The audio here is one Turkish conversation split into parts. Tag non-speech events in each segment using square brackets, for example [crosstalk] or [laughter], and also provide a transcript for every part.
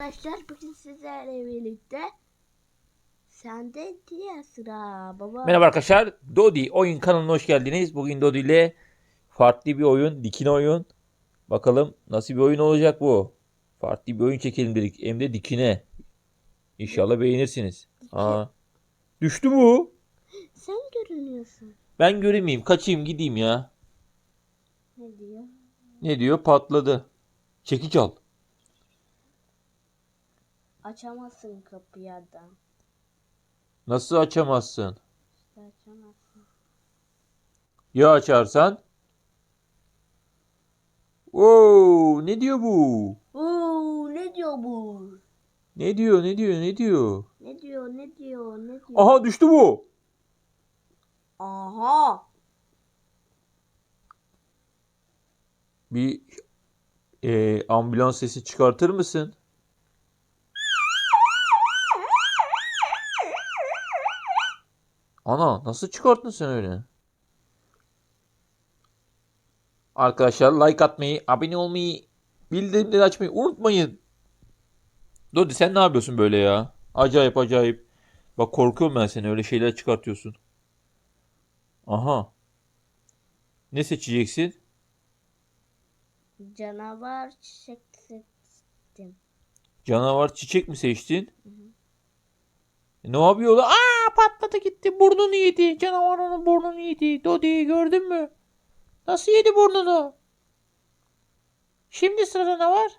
Arkadaşlar bugün sizlerle birlikte sende diye sıra baba. Merhaba arkadaşlar. Dodi oyun kanalına hoş geldiniz. Bugün Dodi ile farklı bir oyun, dikine oyun. Bakalım nasıl bir oyun olacak bu. Farklı bir oyun çekelim dedik. Hem de dikine. İnşallah beğenirsiniz. Aa. Düştü bu. Sen görünüyorsun. Ben göremeyeyim. Kaçayım gideyim ya. Ne diyor? Ne diyor? Patladı. Çekiç al. Açamazsın kapıyı adam. Nasıl açamazsın? İşte açamazsın. Ya açarsan? Oo, ne diyor bu? Oo ne diyor bu? Ne diyor? Ne diyor? Ne diyor? Ne diyor? Ne diyor? Ne diyor? Aha düştü bu. Aha. Bir e, ambulans sesi çıkartır mısın? Ana nasıl çıkarttın sen öyle? Arkadaşlar like atmayı, abone olmayı, bildirimleri açmayı unutmayın. Dodi sen ne yapıyorsun böyle ya? Acayip acayip. Bak korkuyorum ben seni öyle şeyler çıkartıyorsun. Aha. Ne seçeceksin? Canavar çiçek seçtim. Canavar çiçek mi seçtin? E, Ne yapıyor lan? Aa patladı gitti. Burnunu yedi. Canavar onun burnunu yedi. Dodi gördün mü? Nasıl yedi burnunu? Şimdi sırada ne var?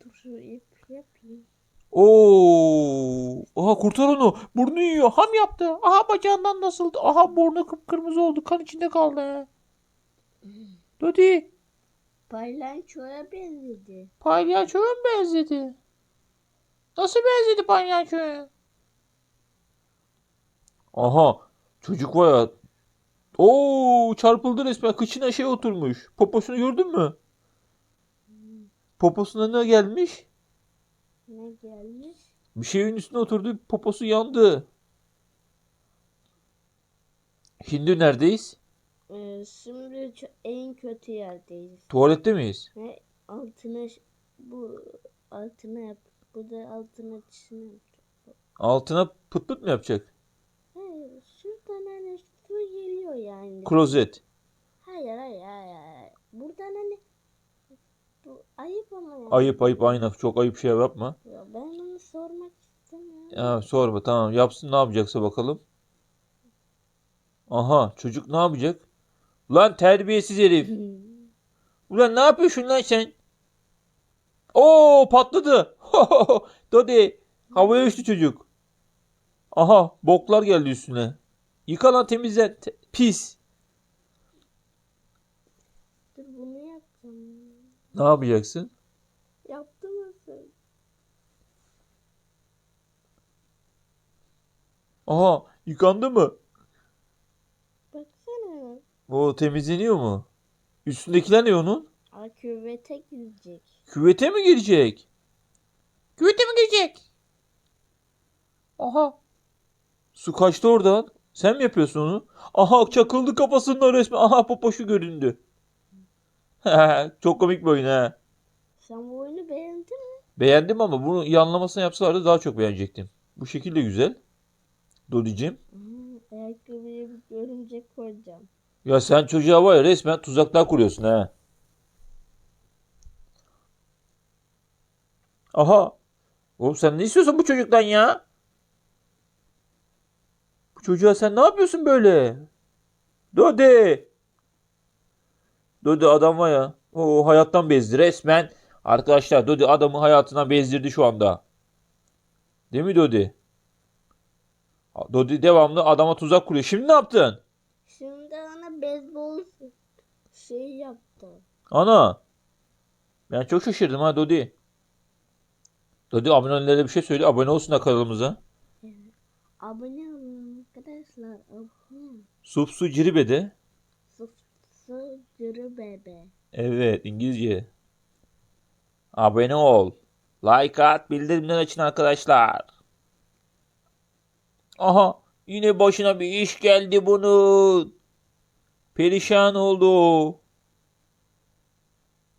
Dur şu ip yapayım. Oo! Aha kurtar onu. Burnu yiyor. Ham yaptı. Aha bacağından nasıldı? Aha burnu kıpkırmızı oldu. Kan içinde kaldı. Dodi Paylançoya benzedi. palyaçoya mı benzedi? Nasıl benzedi palyaçoya? Aha çocuk var ya. Oo çarpıldı resmen. Kıçına şey oturmuş. Poposunu gördün mü? Poposuna ne gelmiş? Ne gelmiş? Bir şeyin üstüne oturdu. Poposu yandı. Şimdi neredeyiz? Ee, şimdi en kötü yerdeyiz. Tuvalette miyiz? Ve altına bu altına yap. Bu da altına yap. Altına pıt pıt mı yapacak? Hayır, şuradan hani su yani. Klozet. hayır, hayır, hayır, hayır. Buradan hani bu ayıp ama yani. Ayıp ayıp aynen. Çok ayıp şey yapma. Ya ben onu sormak istemiyorum. Ya sorma tamam yapsın ne yapacaksa bakalım. Aha çocuk ne yapacak? Ulan terbiyesiz herif. [laughs] Ulan ne yapıyorsun lan sen? Oo patladı. [laughs] Dodi havaya uçtu çocuk. Aha boklar geldi üstüne. Yıka lan temizlen. Te- pis. Dur bunu yapacağım. Ne yapacaksın? Yaptım nasıl? Aha yıkandı mı? Baksana. O temizleniyor mu? Üstündekiler ne onun? Aa, küvete girecek. Küvete mi girecek? Küvete mi girecek? Aha. Su kaçtı oradan. Sen mi yapıyorsun onu? Aha çakıldı kafasında resmen. Aha popoşu göründü. [laughs] Çok komik bir oyun ha. Sen bu oyunu beğendin mi? Beğendim ama bunu yanlamasını yapsalardı daha çok beğenecektim. Bu şekilde güzel. Dodicim. Aa, ayakkabıya bir örümcek koyacağım. Ya sen çocuğa var ya resmen tuzaklar kuruyorsun ha. Aha. Oğlum sen ne istiyorsun bu çocuktan ya? Bu çocuğa sen ne yapıyorsun böyle? Dodi. Dodi adam var ya. O hayattan bezdi resmen. Arkadaşlar Dodi adamı hayatından bezdirdi şu anda. Değil mi Dodi? Dodi devamlı adama tuzak kuruyor. Şimdi ne yaptın? Şimdi ona beyzbol şey yaptı. Ana. Ben çok şaşırdım ha Dodi. Dodi abonelere bir şey söyle. Abone olsunlar kanalımıza. Abone olun arkadaşlar. Abone. Supsu Ciribe'de. Yürü bebe. Evet İngilizce. Abone ol. Like at. Bildirimler açın arkadaşlar. Aha. Yine başına bir iş geldi bunun. Perişan oldu.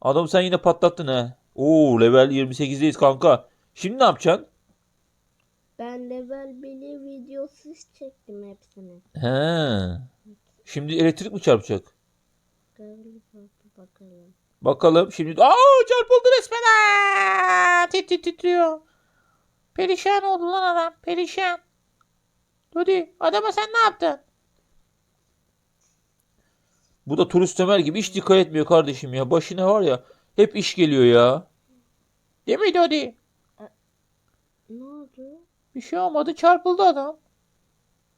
Adam sen yine patlattın ha. Oo level 28'deyiz kanka. Şimdi ne yapacaksın? Ben level 1'i videosuz çektim hepsini. He. Şimdi elektrik mi çarpacak? Bakalım. Bakalım şimdi. Aa çarpıldı resmen. Aa, tit tit titriyor. Perişan oldu lan adam. Perişan. Dodi adama sen ne yaptın? Bu da turist Ömer gibi hiç dikkat etmiyor kardeşim ya. Başına var ya hep iş geliyor ya. Değil mi Dodi? Ne oldu? Bir şey olmadı çarpıldı adam.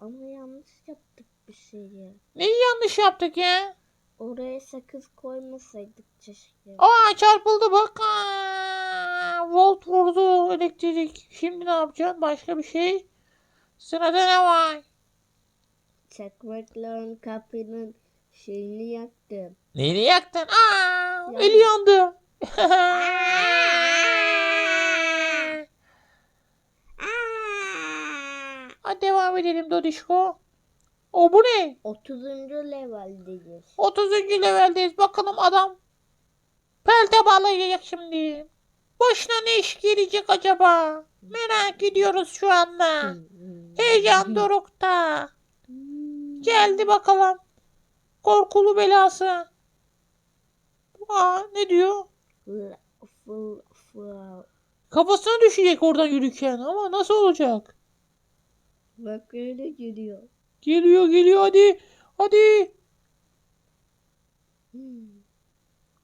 Ama yanlış yaptık bir şeyi. Neyi yanlış yaptık ya? Oraya sakız koymasaydık keşke. Aa çarpıldı bak. Aa, volt vurdu elektrik. Şimdi ne yapacaksın? Başka bir şey? Sırada ne var? Çakmakla kapının şeyini yaktım. Neyini yaktın? Aa, Yandı. eli yandı. [laughs] Hadi devam edelim Dodişko. O bu ne? 30. leveldeyiz. 30. leveldeyiz. Bakalım adam pelte bağlayacak şimdi. Başına ne iş gelecek acaba? Merak ediyoruz şu anda. [laughs] Heyecan dorukta. Geldi bakalım. Korkulu belası. Aa ne diyor? Kafasına düşecek oradan yürürken ama nasıl olacak? Bak öyle geliyor. Geliyor geliyor hadi. Hadi.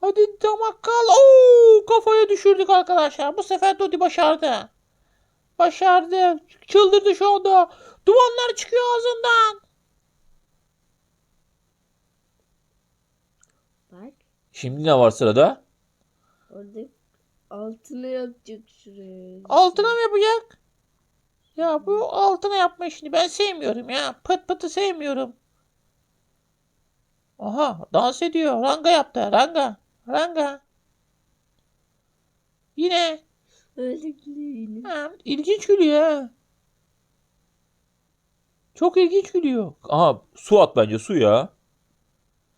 Hadi damak kal. Oo, kafaya düşürdük arkadaşlar. Bu sefer Dodi başardı. Başardı. Çıldırdı şu anda. Dumanlar çıkıyor ağzından. Bak Şimdi ne var sırada? orada altına yapacak şuraya. Altına mı yapacak? Ya bu altına yapma işini ben sevmiyorum ya. Pıt pıtı sevmiyorum. Aha dans ediyor. Ranga yaptı. Ranga. Ranga. Yine. Öyle gülüyor yine. Ha, ilginç gülüyor ha. Çok ilginç gülüyor. Aha su at bence su ya.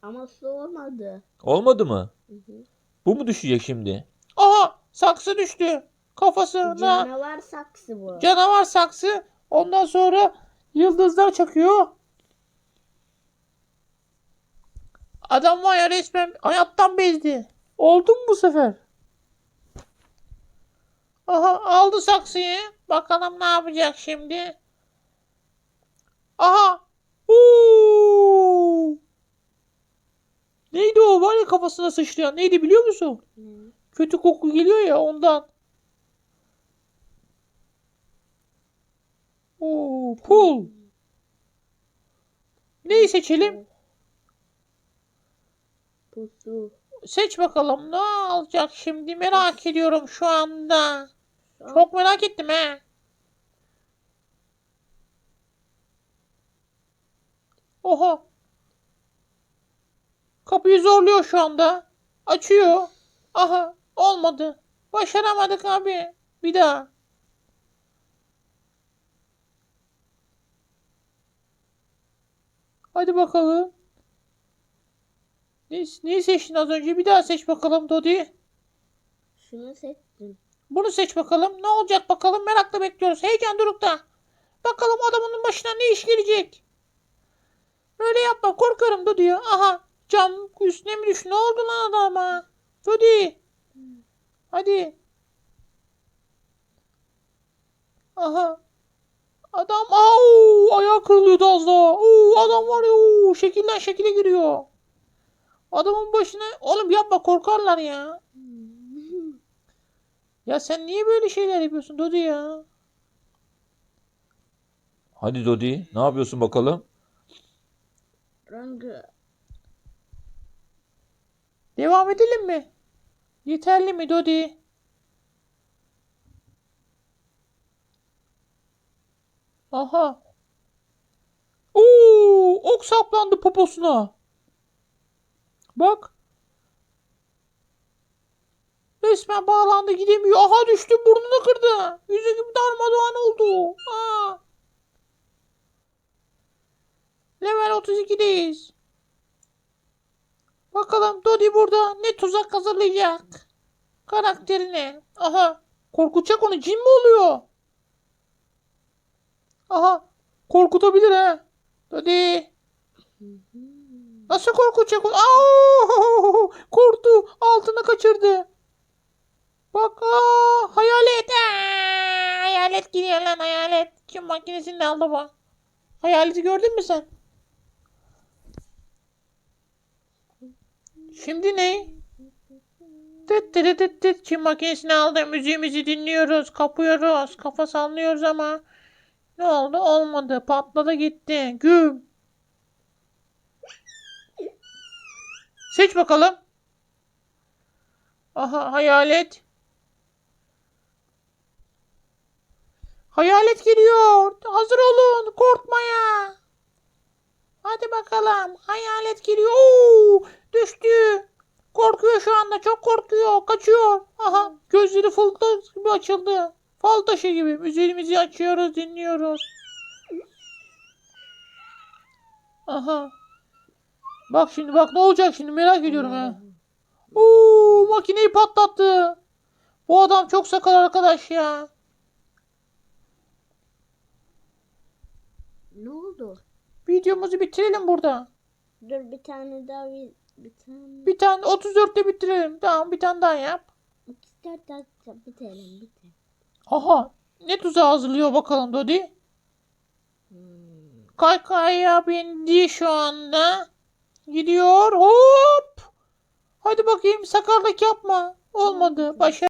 Ama soğumadı. Olmadı mı? Hı hı. Bu mu düşecek şimdi? Aha saksı düştü. Kafasına Canavar saksı bu. canavar saksı. Ondan sonra yıldızlar çakıyor. Adam var ya resmen hayattan bezdi. Oldu mu bu sefer? Aha aldı saksıyı. Bakalım ne yapacak şimdi. Aha. Oo! Neydi o var ya kafasına sıçrayan? Neydi biliyor musun? Ne? Kötü koku geliyor ya ondan. Oo, pul. Neyi seçelim? Pusu. Seç bakalım ne alacak şimdi merak ediyorum şu anda. Çok. Çok merak ettim he. Oha. Kapıyı zorluyor şu anda. Açıyor. Aha olmadı. Başaramadık abi. Bir daha. Hadi bakalım. Ne, neyi seçtin az önce? Bir daha seç bakalım Dodi. Şunu seçtim. Bunu seç bakalım. Ne olacak bakalım. Merakla bekliyoruz. Heyecan durukta. Bakalım adamın başına ne iş gelecek. Öyle yapma. Korkarım Dodi ya. Aha. Cam üstüne mi düştü? Ne oldu lan adama? Dodi. Hadi. Aha. Adam au ayağı kırılıyordu az daha. Oo, adam var ya oo, şekilden şekile giriyor. Adamın başına oğlum yapma korkarlar ya. Ya sen niye böyle şeyler yapıyorsun Dodi ya? Hadi Dodi, ne yapıyorsun bakalım? Rangı. Devam edelim mi? Yeterli mi Dodi? Aha. Oo, ok saplandı poposuna. Bak. Resmen bağlandı gidemiyor. Aha düştü burnunu kırdı. Yüzü gibi darmadağın oldu. Aa. Level 32'deyiz. Bakalım Dodi burada ne tuzak hazırlayacak. Karakterine. Aha. Korkutacak onu. Cin mi oluyor? Aha. Korkutabilir ha. Hadi. Nasıl korkutacak? Aa, [laughs] korktu. Altını kaçırdı. Bak aa, hayalet. Aa, hayalet gidiyor lan hayalet. Kim makinesini aldı bu? Hayaleti gördün mü sen? Şimdi ne? Tıt tıt tıt tıt. Çim makinesini aldı. Müziğimizi dinliyoruz. Kapıyoruz. Kafa sallıyoruz ama. Ne oldu? Olmadı. Patladı gitti. Güm. Seç bakalım. Aha hayalet. Hayalet geliyor. Hazır olun korkmaya. Hadi bakalım. Hayalet geliyor. Oo, düştü. Korkuyor şu anda. Çok korkuyor. Kaçıyor. Aha gözleri taşı gibi açıldı. Fal taşı gibi. Müziğimizi açıyoruz, dinliyoruz. Aha. Bak şimdi bak ne olacak şimdi merak ediyorum ha. Oo, makineyi patlattı. Bu adam çok sakar arkadaş ya. Ne oldu? Videomuzu bitirelim burada. Dur bir tane daha bir, bir tane. Bir tane 34'te bitirelim. Tamam bir tane daha yap. İki dört dakika bitelim bitelim. Aha. Ne tuzağı hazırlıyor bakalım Dodi. Kaykaya bindi şu anda. Gidiyor. Hop. Hadi bakayım sakarlık yapma. Olmadı. Başa